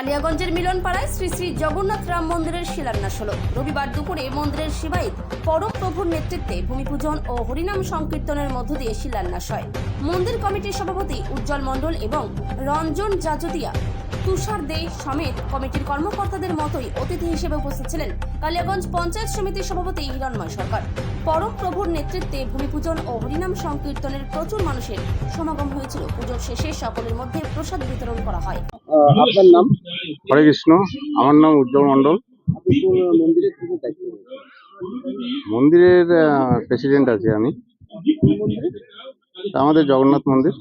কালিয়াগঞ্জের মিলনপাড়ায় শ্রী শ্রী জগন্নাথ রাম মন্দিরের শিলান্যাস হল। রবিবার দুপুরে মন্দিরের শিবাইত পরম প্রভুর নেতৃত্বে ভূমিপূজন ও হরিনাম সংকীর্তনের মধ্য দিয়ে শিলান্যাস হয়। মন্দির কমিটির সভাপতি উজ্জ্বল মণ্ডল এবং রঞ্জন জাজদিয়া, তুষার দে সমেত কমিটির কর্মকর্তাদের মতোই অতিথি হিসেবে উপস্থিত ছিলেন কালিয়াগঞ্জ পঞ্চায়েত সমিতির সভাপতি হিরণময় সরকার। পরম প্রভুর নেতৃত্বে ভূমিপূজন ও হরিনাম সংকীর্তনের প্রচুর মানুষের সমাগম হয়েছিল। পুজোর শেষে সকলের মধ্যে প্রসাদ বিতরণ করা হয়। আপনার নাম? হরে কৃষ্ণ। আমার নাম উজ্জ্বল মণ্ডল। কোন মন্দিরের প্রেসিডেন্ট আছি আমি। আমাদের জগন্নাথ মন্দির?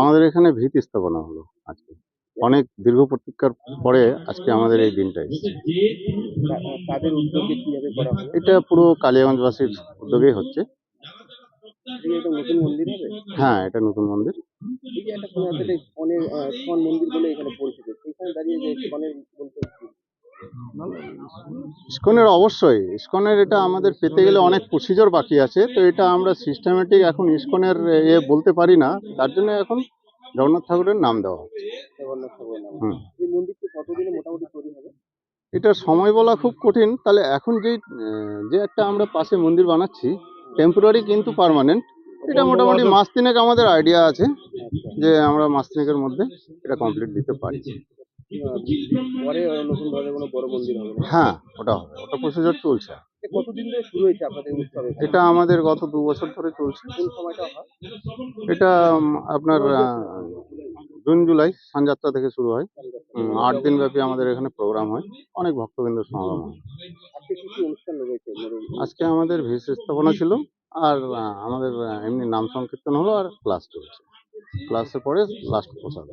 আমাদের এখানে ভিত স্থাপনা হলো আজকে। অনেক দীর্ঘ প্রতীক্ষার পরে আজকে আমাদের এই দিনটা এটা পুরো কালিয়াগঞ্জবাসীর উদ্যোগেই হচ্ছে এই একটা নতুন মন্দির হবে হ্যাঁ এটা নতুন মন্দির। ইস্কনের অবশ্যই ইস্কনের এটা আমাদের পেতে গেলে অনেক প্রসিজার বাকি আছে তো এটা আমরা সিস্টেমেটিক এখন ইস্কনের এ বলতে পারি না তার জন্য এখন জগন্নাথ ঠাকুরের নাম দেওয়া এটা সময় বলা খুব কঠিন তাহলে এখন যে যে একটা আমরা পাশে মন্দির বানাচ্ছি টেম্পোরারি কিন্তু পার্মানেন্ট এটা মোটামুটি মাস তিনেক আমাদের আইডিয়া আছে যে আমরা মাস তিনেকের মধ্যে এটা কমপ্লিট দিতে পারি। পরে নতুন ভাবে কোনো বড় মন্দির হবে হ্যাঁ ওটা হবে। ওটা প্রসিজার চলছে। কতদিন ধরে শুরু হয়েছে আপনাদের উৎসব? এটা আমাদের গত দু বছর ধরে চলছে। কোন সময়টা এটা আপনার জুন জুলাই সানযাত্রা থেকে শুরু হয়। আট দিন ব্যাপী আমাদের এখানে প্রোগ্রাম হয়। অনেক ভক্তবৃন্দ সমাগম হয়। আজকে মেরুন আজকে আমাদের ভিস স্থাপনা ছিল আর আমাদের এমনি নাম সংকীর্তন হলো আর ক্লাস চলছে। ক্লাসের পরে লাস্ট প্রসাদ।